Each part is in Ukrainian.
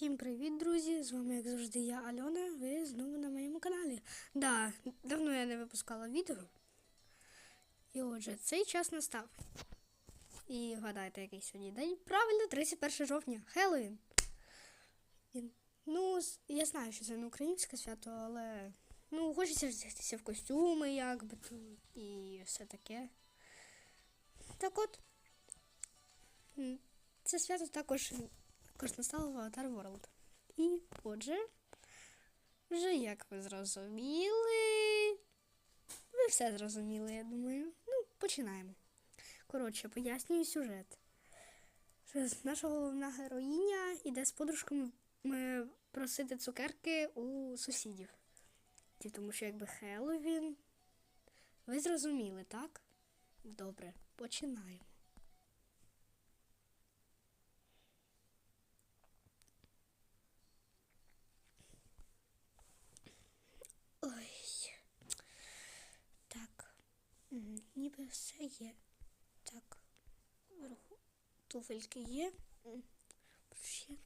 Всім привіт, друзі! З вами, як завжди, я Альона. Ви знову на моєму каналі. Да, давно я не випускала відео. І отже, цей час настав. І гадайте, який сьогодні день? Правильно, 31 жовтня, Хеллоуін. Ну, я знаю, що це не українське свято, але ну, хочеться ж вдягтися в костюми, якби і все таке. Так от. Це свято також також настало в Avatar І отже, вже як ви зрозуміли. Ви все зрозуміли, я думаю. Ну, починаємо. Коротше, пояснюю сюжет. Наша головна героїня іде з подружками е, просити цукерки у сусідів. Тому що якби Хеллоуін. Ви зрозуміли, так? Добре, починаємо. Ой. Так. М, Ніби все є. Так. Вверху туфельки є.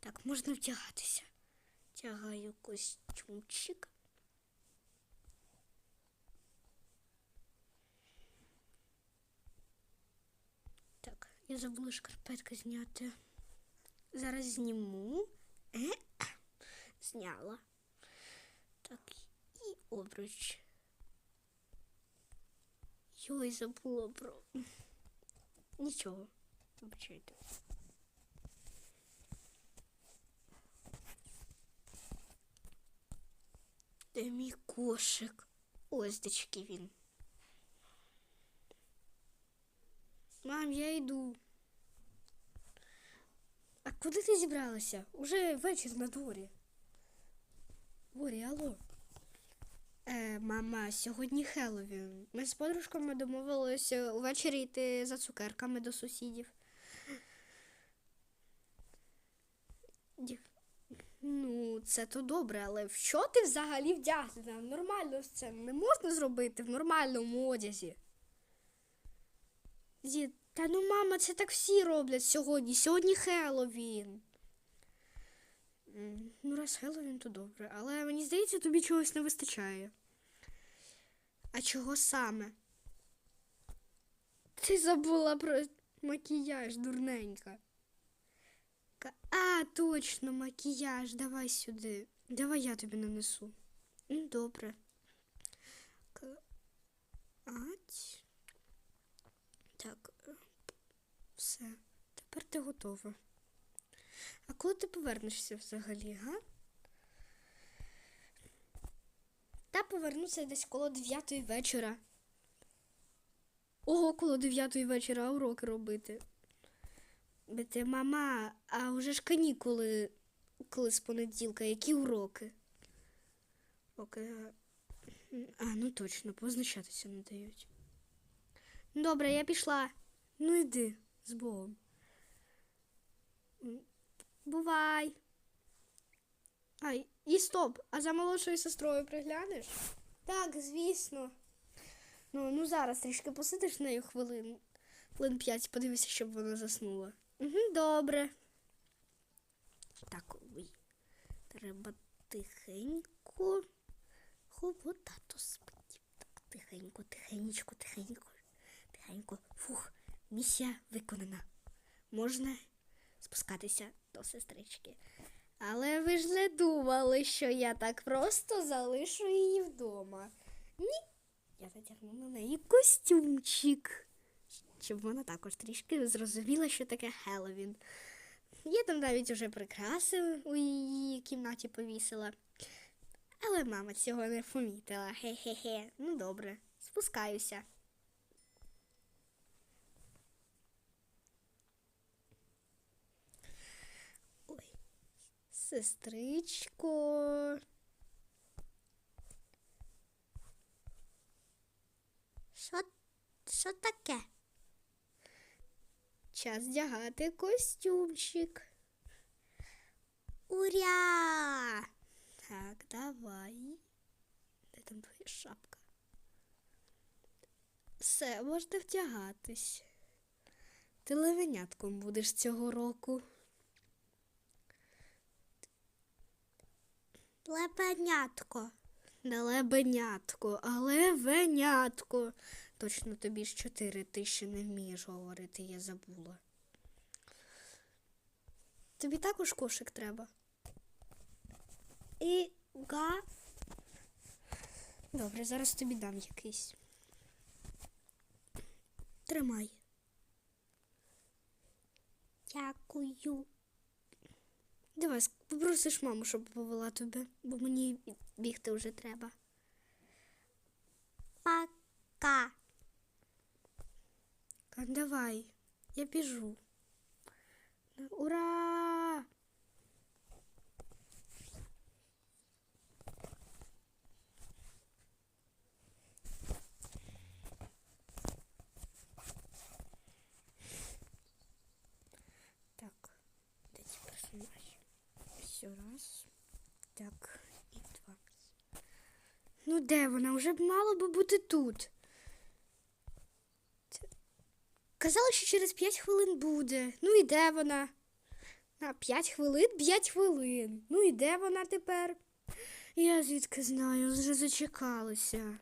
Так, можна вдягатися. Тягаю костюмчик. Так, я забула шкарпетки зняти. Зараз зніму. Зняла. Так, і обруч. Йой, забула про. Нічого. Вибачайте. Де мій кошик? Ось дечки він. Мам, я йду. А куди ти зібралася? Уже вечір на дворі. Борі, алло. Е, мама, сьогодні Хеллоуін. Ми з подружками домовилися увечері йти за цукерками до сусідів. Ну, це то добре, але в що ти взагалі вдягнена? Нормально це не можна зробити в нормальному одязі. Дід, та ну мама, це так всі роблять сьогодні. Сьогодні Хеллоуін. Ну, раз Хеллоуін, то добре. Але мені здається, тобі чогось не вистачає. А чого саме? Ти забула про макіяж, дурненька. А, точно, макіяж. Давай сюди. Давай я тобі нанесу. Ну, добре. Ать. Так, е, все. Тепер ти готова. А коли ти повернешся взагалі, га? Та повернуся десь коло 9 вечора. Ого, коло 9 вечора уроки робити. Бете, мама, а вже ж канікули, коли з понеділка, які уроки? Оке. А, ну точно, позначатися не дають. Добре, я пішла. Ну йди з Богом. Бувай. Ай, і стоп, а за молодшою сестрою приглянеш? Так, звісно. Ну, ну зараз трішки посидиш нею хвилин, хвилин п'ять, подивися, щоб вона заснула. Угу, добре. Так, ой. Треба тихенько. Хоп, от тато спить. Так, тихенько, тихенько, тихенько. Тихенько. Фух, місія виконана. Можна спускатися до сестрички. Але ви ж не думали, що я так просто залишу її вдома. Ні. Я натягну на неї костюмчик. Щоб вона також трішки зрозуміла, що таке Хеллоуін. Я там навіть уже прикраси у її кімнаті повісила. Але мама цього не помітила. Хе-хе-хе. Ну добре, спускаюся. Ой, сестричко. Що, що таке? Час вдягати костюмчик. Уря! Так, давай. Де там твоя шапка? Все, можна вдягатись. Ти левенятком будеш цього року. Лебенятко. Не лебенятко, а левенятко. Точно тобі ж чотири, ти ще не вмієш говорити, я забула. Тобі також кошик треба. І га. Добре, зараз тобі дам якийсь. Тримай. Дякую. Давай, попросиш маму, щоб повела тебе, бо мені бігти вже треба. Пока. Ка, Давай, я біжу. Ура! Так, де ці персонажі? Все раз. Так, і два. Ну де вона? Вже б мала би бути тут. Казали, що через 5 хвилин буде. Ну і де вона? На 5 хвилин? 5 хвилин. Ну і де вона тепер? Я звідки знаю, вже зачекалася.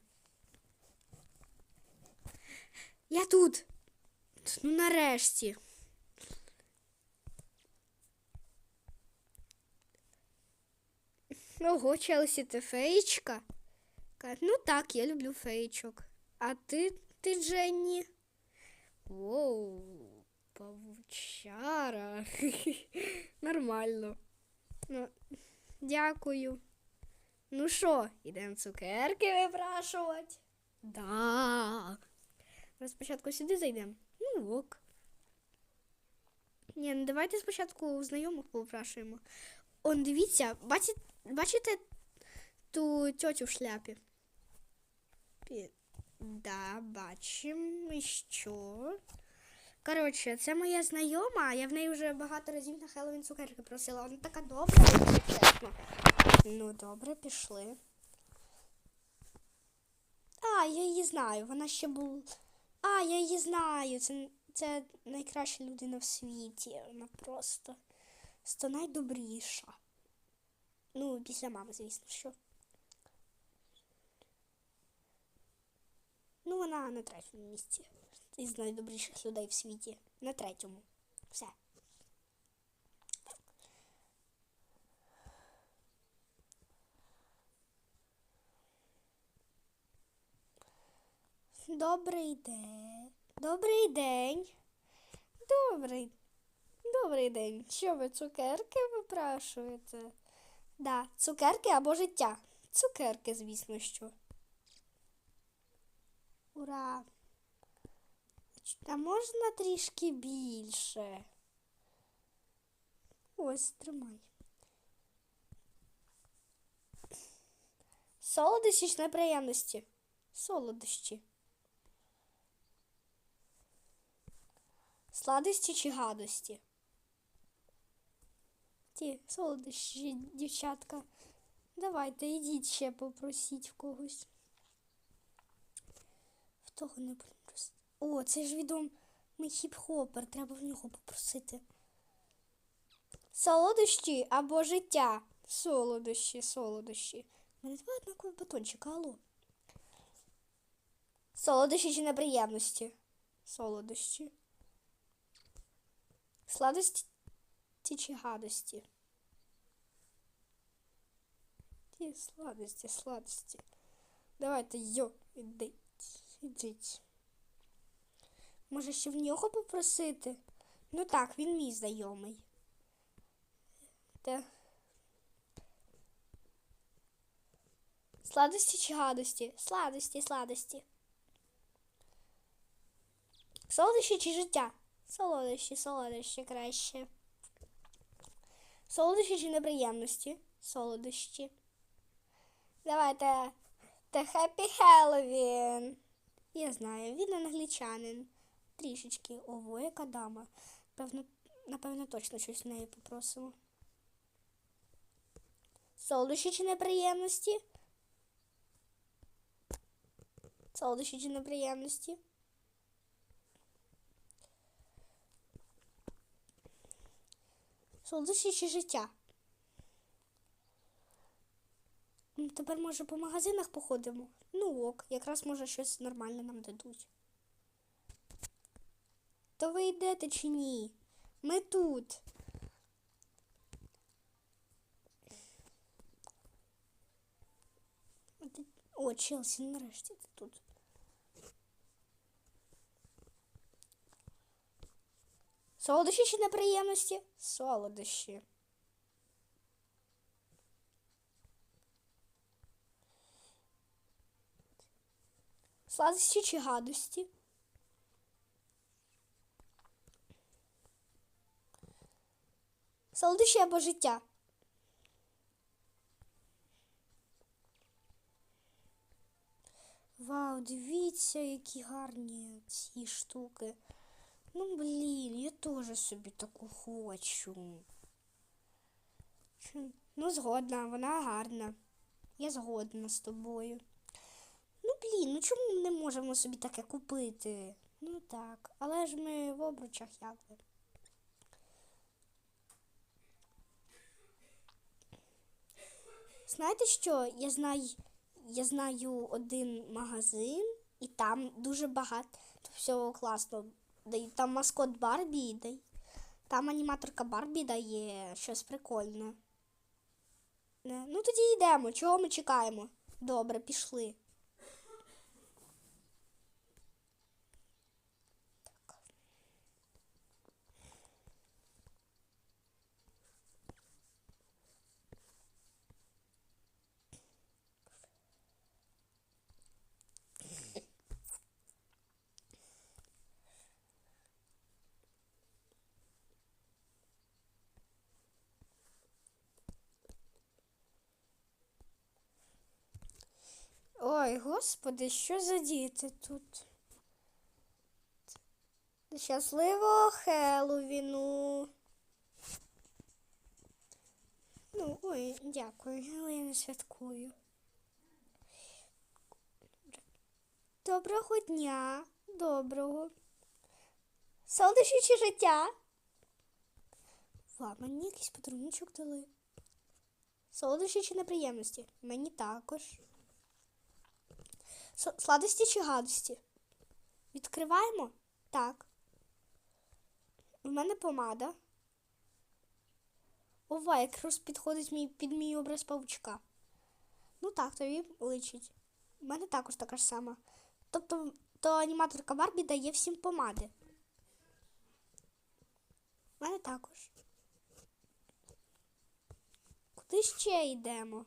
Я тут. Ну нарешті. Ого, Челсі, ти феєчка? Ка- Ну так, я люблю феєчок. А ти, ти Дженні? Воу, павучара. Нормально. Ну, дякую. Ну що, ідемо цукерки випрашувати? Да. Спочатку сюди зайдемо. Ну ок. Ні, ну давайте спочатку знайомих попрашуємо. Он, дивіться, бачите, бачите ту тьотю в шляпі? Да, бачимо. І що? Коротше, це моя знайома, я в неї вже багато разів на Хеллоуін цукерки просила. Вона така добра, чесно. Ну, добре, пішли. А, я її знаю. Вона ще була. А, я її знаю. Це, це найкраща людина в світі. Вона просто сто найдобріша. Ну, після мами, звісно, що. Ну, вона на третьому місці. Із найдобріших людей в світі. На третьому. Все. Добрий день. Добрий день. Добрий. Добрий день. Що ви цукерки випрашуєте? Да, цукерки або життя. Цукерки, звісно, що. Ура! А можна трішки більше? Ось, тримай. Солодощі чи неприємності? Солодощі. Сладості чи гадості? Ті, солодощі, дівчатка. Давайте, ідіть ще попросіть в когось. В того не попросити. О, це ж відомий хіп-хопер, треба в нього попросити. Солодощі або життя. Солодощі, солодощі. У мене два однакові батончика, алло. Солодощі чи неприємності? Солодощі. Сладості чи гадості? Ті сладості, сладості. Давайте йо, ідіть, ідіть. Може ще в нього попросити? Ну так, він мій знайомий. Та... Сладості чи гадості? Сладості, сладості. Солодощі чи життя? Солодощі, солодощі краще. Солодощі чи неприємності? Солодощі. Давайте. Та Хеппі Хеллоуін. Я знаю, він англічанин. Трішечки. Ого, яка дама. Певно, напевно, точно щось в неї попросимо. Солодощі чи неприємності? Солодощі чи неприємності? Солодощі чи життя? Тепер може по магазинах походимо. Ну ок, якраз може щось нормальне нам дадуть. То ви йдете чи ні? Ми тут. О, Челсі, нарешті ти тут. Солодощі чи неприємності? Солодощі. Сладості чи гадості? Солодощі або життя. Вау, дивіться, які гарні ці штуки. Ну, блін, я теж собі таку хочу. Ну, згодна, вона гарна. Я згодна з тобою. Блін, ну чому ми не можемо собі таке купити? Ну так, але ж ми в обручах як би. Знаєте що? Я знаю, я знаю один магазин, і там дуже багато всього дають. Там маскот Барбі дає. Там аніматорка Барбі дає щось прикольне. Ну тоді йдемо. Чого ми чекаємо? Добре, пішли. Ой, господи, що за діти тут? Щасливого Хеллоуіну. Ну, ой, дякую, але я не святкую. Доброго дня, доброго. Солодощі життя? Ва, мені якийсь подаруночок дали. Солодощі чи неприємності? Мені також. Сладості чи гадості? Відкриваємо? Так. У мене помада. Ова, якраз підходить мій, під мій образ павучка. Ну так, тобі личить. У мене також така ж сама. Тобто, то аніматорка Барбі дає всім помади. У мене також. Куди ще йдемо?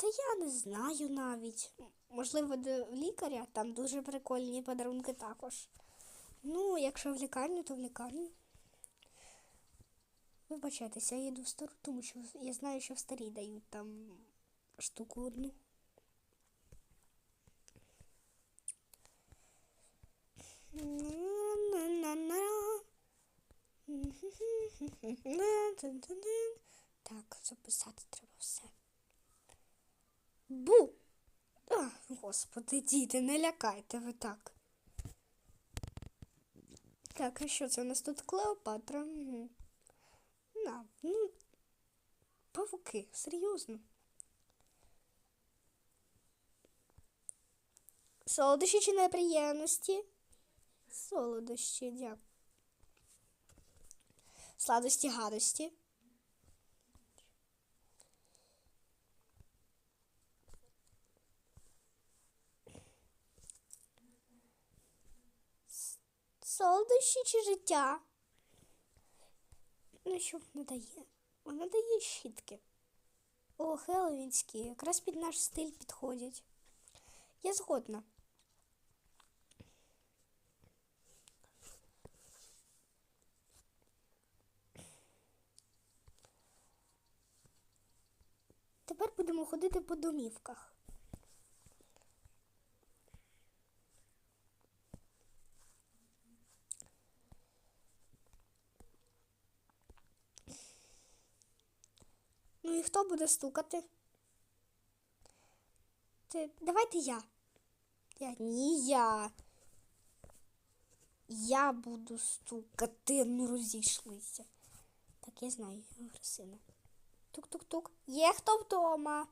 Та я не знаю навіть. Можливо, до лікаря там дуже прикольні подарунки також. Ну, якщо в лікарню, то в лікарню. Вибачайтеся, я йду в стару, тому що я знаю, що в старій дають там штуку одну. Так, записати треба все. Бу! А, господи, діти, не лякайте ви так. Так, а що це у нас тут Клеопатра? На, ну, павуки, серйозно. Солодощі чи неприємності? Солодощі, дякую. Сладості, гадості. Солодощі чи життя? Ну, що вона дає? Вона дає щітки. О, хеллоуінські, якраз під наш стиль підходять. Я згодна. Тепер будемо ходити по домівках. Хто буде стукати? Ти, давайте я. Я ні я. Я буду стукати, ну розійшлися. Так, я знаю, агресивна. Тук-тук-тук. Є хто вдома?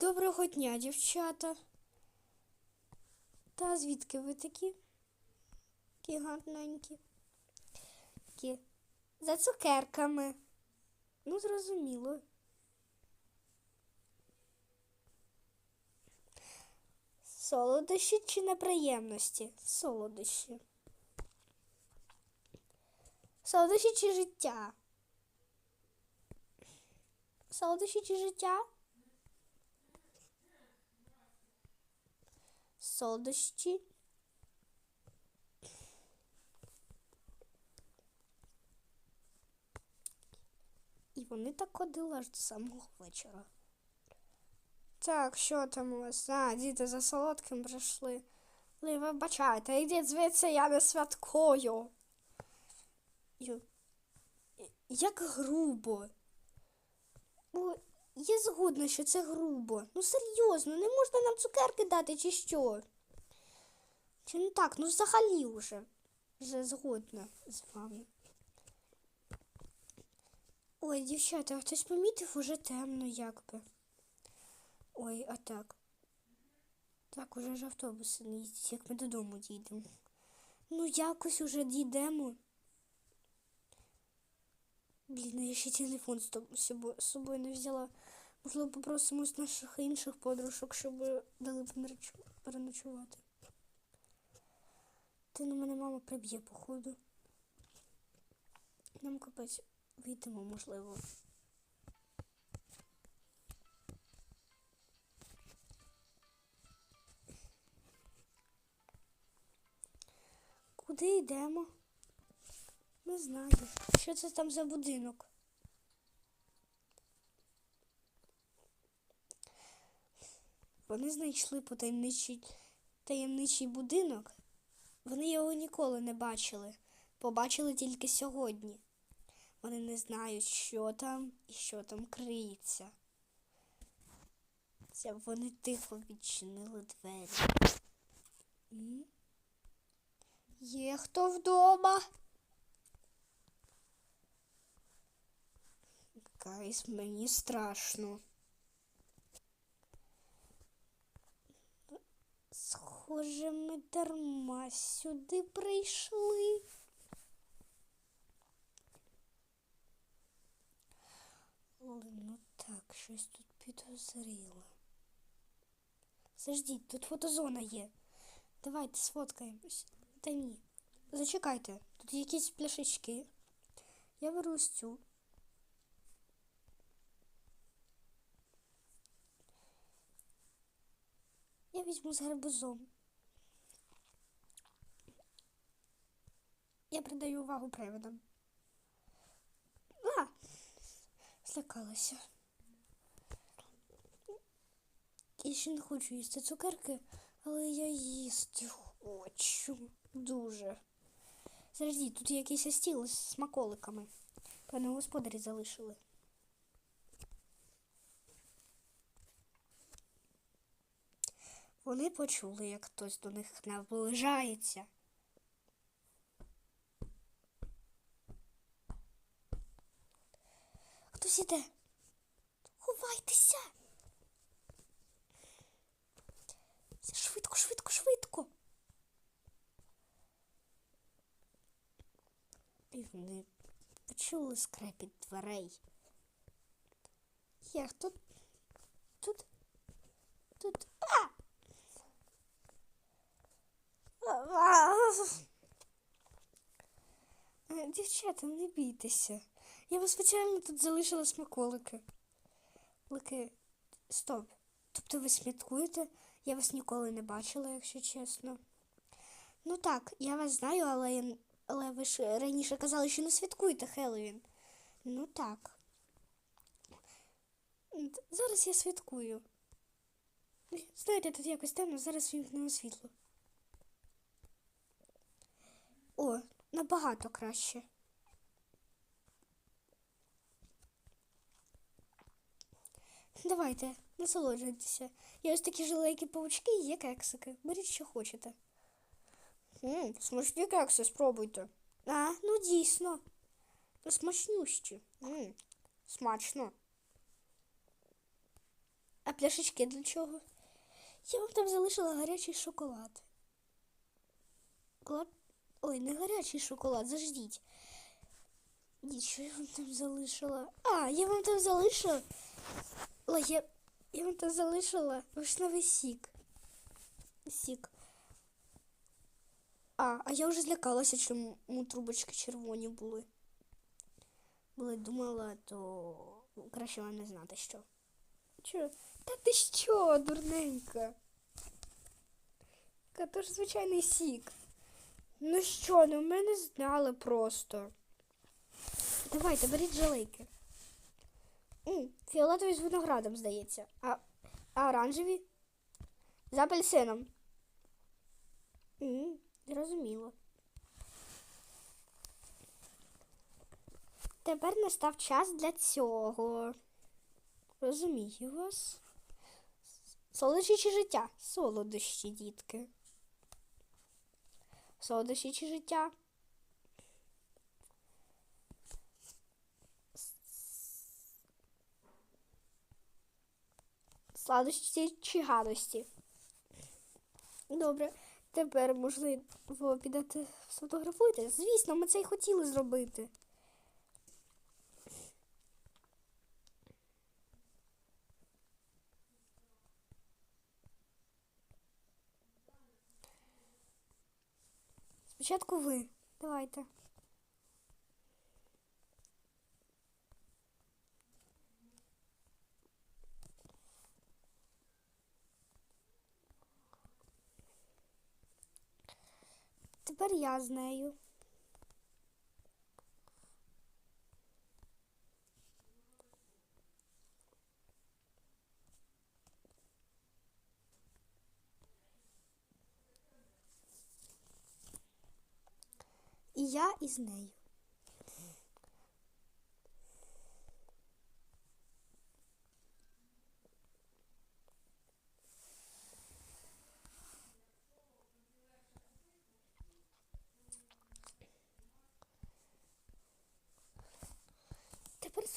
Доброго дня, дівчата. Та звідки ви такі? Такі гарненькі. Такі. За цукерками. Ну, зрозуміло. Солодощі чи неприємності? Солодощі. Солодощі чи життя? Солодощі чи життя? Солодощі. Вони так ходили аж до самого вечора. Так, що там у вас? А, діти за солодким прийшли. Ви вибачайте, йдіть звідси, я не святкую. Ю- Як грубо. О, я згодна, що це грубо. Ну серйозно, не можна нам цукерки дати чи що? Чи не так? Ну взагалі вже. Вже згодна з вами. Ой, дівчата, хтось помітив уже темно якби. Ой, а так. Так, уже ж автобуси не їздять, як ми додому дійдемо. Ну, якось уже дійдемо. Блін, я ще телефон з собою- не взяла. Можливо, попросимо з наших інших подружок, щоб дали переночу- переночувати. Ти на мене мама приб'є, походу. Нам капець вийдемо, можливо. Куди йдемо? Не знаю. Що це там за будинок? Вони знайшли потаємничий таємничий будинок. Вони його ніколи не бачили. Побачили тільки сьогодні. Вони не знають, що там і що там криється. Це вони тихо відчинили двері. М? Є хто вдома? Гайс, мені страшно. Схоже, ми дарма сюди прийшли. Але ну так, щось тут підозріло. Заждіть, тут фотозона є. Давайте сфоткаємось. Та ні. Зачекайте, тут якісь пляшечки. Я беру ось цю. Я візьму з гарбузом. Я придаю увагу приводам. А! Злякалася. Я ще не хочу їсти цукерки, але я їсти хочу. Дуже. Заждіть, тут якийсь стіл з смаколиками. Певно, господарі залишили. Вони почули, як хтось до них наближається. Хтось іде. Ховайтеся. Швидко, швидко, швидко. І вони почули скрепіт дверей. Є тут. Тут. Тут. А! А! Дівчата, не бійтеся. Я спеціально тут залишила смаколики. Лики. Стоп. Тобто ви сміткуєте? Я вас ніколи не бачила, якщо чесно. Ну так, я вас знаю, але, але ви ж раніше казали, що не святкуєте Хеллоуін. Ну так. Зараз я святкую. Знаєте, тут якось темно, зараз вімкнемо світло. О, набагато краще. Давайте, насолоджуйтеся. Є ось такі жилейкі паучки і є кексики. Беріть, що хочете. Ммм, смачні кекси, спробуйте. А, ну дійсно. Ну, смачнющі. М. Смачно. А пляшечки для чого? Я вам там залишила гарячий шоколад. Шоколад? Ой, не гарячий шоколад, заждіть. Нічого я вам там залишила. А, я вам там залишила. Я, я вам там залишила вишневий сік. Сік. А, а я вже злякалася, чому трубочки червоні були. Були думала, то краще вам не знати що. Чо? Та ти що, дурненька? Та ж звичайний сік. Ну що, ну ми не знали просто. Давайте, беріть жалейки. Фіолетові з виноградом, здається. А, а оранжеві? З апельсином. Зрозуміло. Тепер настав час для цього. Розумію вас. Солодощі чи життя? Солодощі, дітки. Солодощі чи життя? Сладості чи гадості? Добре. Тепер, можливо, підете сфотографуйте. Звісно, ми це й хотіли зробити. Спочатку ви. Давайте. Тепер я з нею. І я із нею.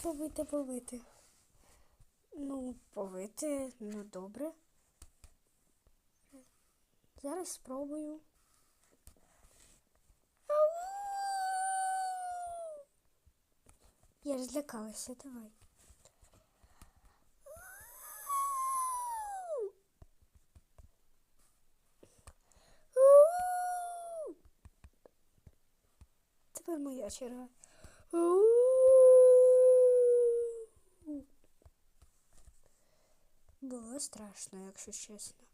Спробуйте повити. Ну, повити, ну добре. Зараз спробую. Я ж злякалася, давай. Тепер моя черга. Було страшно, якщо чесно.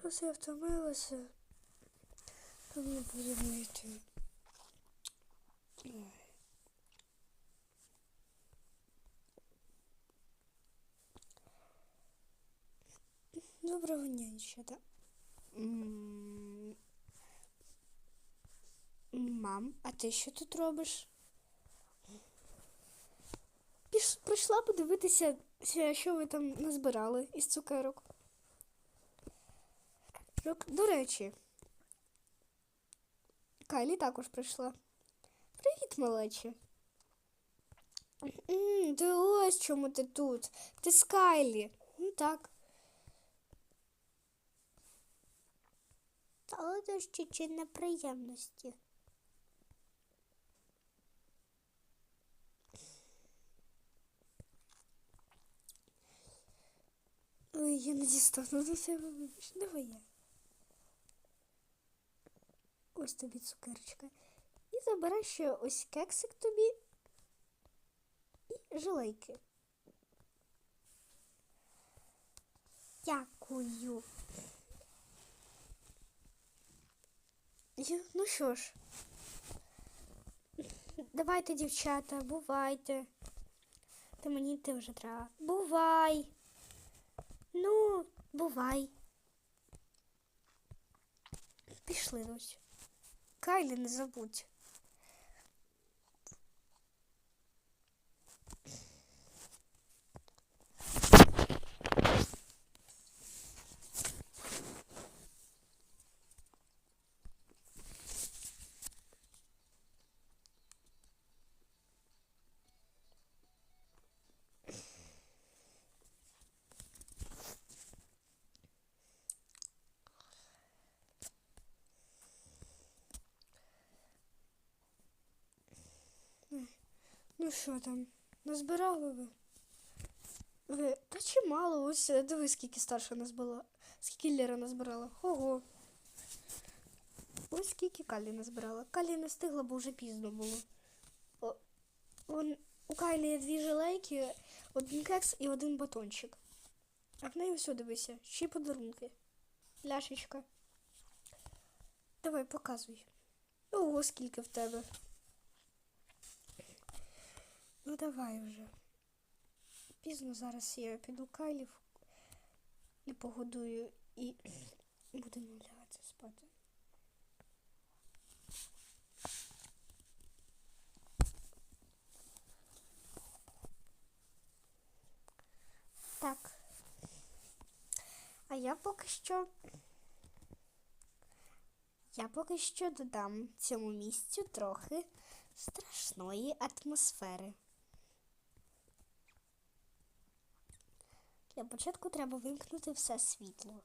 Щось я втомилася. Тому будемо йти. Доброго дня, дівчата. Мам, а ти що тут робиш? Піш, прийшла подивитися, що ви там назбирали із цукерок. Рок- До речі, Кайлі також прийшла. Привіт, малече. М, Ти ось чому ти тут. Ти з Кайлі. Ну так. Солодощі чи неприємності? Ой, я не дістану до себе, вибач, давай я. Ось тобі цукерочка. І забирай ще ось кексик тобі і жилейки. Дякую. Ну що ж, давайте, дівчата, бувайте. Та мені йти вже треба. Бувай. Бувай. Пішли, дось. Кайлі не забудь. Ну що там? Назбирали ви? Ви. Та чимало, ось е, диви, скільки старша назбирала. Скільки Лера назбирала. Ого. Ось скільки Калі назбирала. Калі не встигла, бо вже пізно було. О, вон, у Кайлі є дві жилейки, один кекс і один батончик. А в неї все дивися, ще й подарунки. Ляшечка. Давай, показуй. Ого, скільки в тебе. Ну давай вже. Пізно зараз я піду кайлів і погодую і будемо лягати спати. Так. А я поки що. Я поки що додам цьому місцю трохи страшної атмосфери. Для початку треба вимкнути все світло.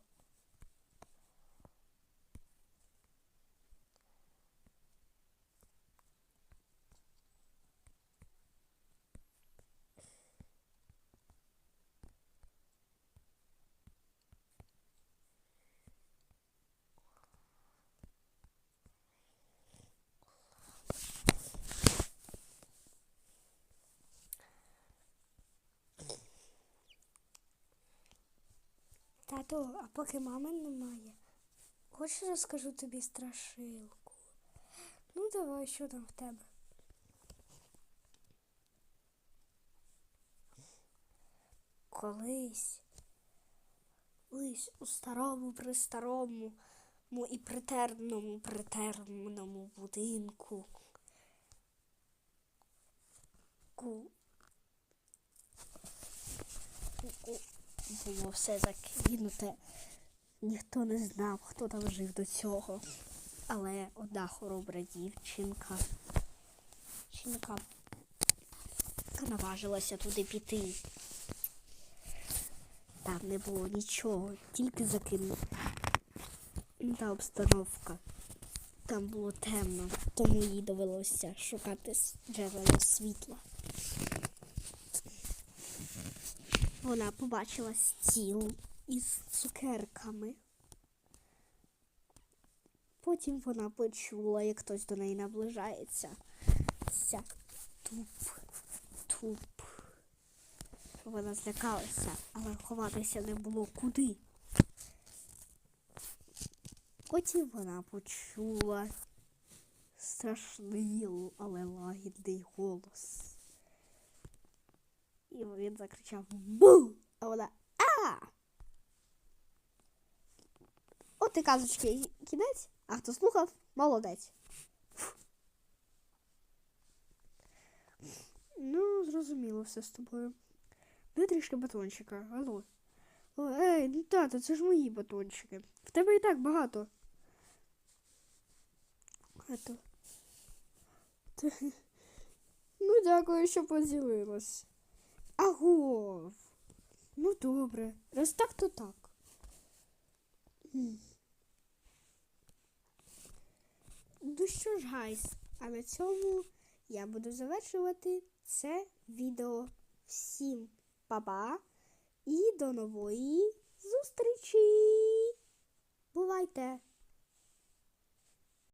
Тато, а поки мами немає, хочеш розкажу тобі страшилку? Ну, давай, що там в тебе? Колись, колись у старому престарому му і притерному притерному будинку. Ку. Ку- було все закинуте. Ніхто не знав, хто там жив до цього. Але одна хоробра дівчинка. Жінка наважилася туди піти. Там не було нічого, тільки закинута обстановка. Там було темно, тому їй довелося шукати джерело світла. Вона побачила стіл із цукерками. Потім вона почула, як хтось до неї наближається. Ся туп, туп. Вона злякалася, але ховатися не було куди. Потім вона почула страшний, але лагідний голос. І він закричав Бу! А вона А! От і казочки кінець, а хто слухав, молодець. Ну, зрозуміло все з тобою. Дай трішки батончика, алло. О, ей, ну тато, це ж мої батончики. В тебе і так багато. Ето. Ну, дякую, що поділилась. Агов. Ну добре. Раз так, то так. Ну що ж, гайс, а на цьому я буду завершувати це відео. Всім па-па і до нової зустрічі! Бувайте!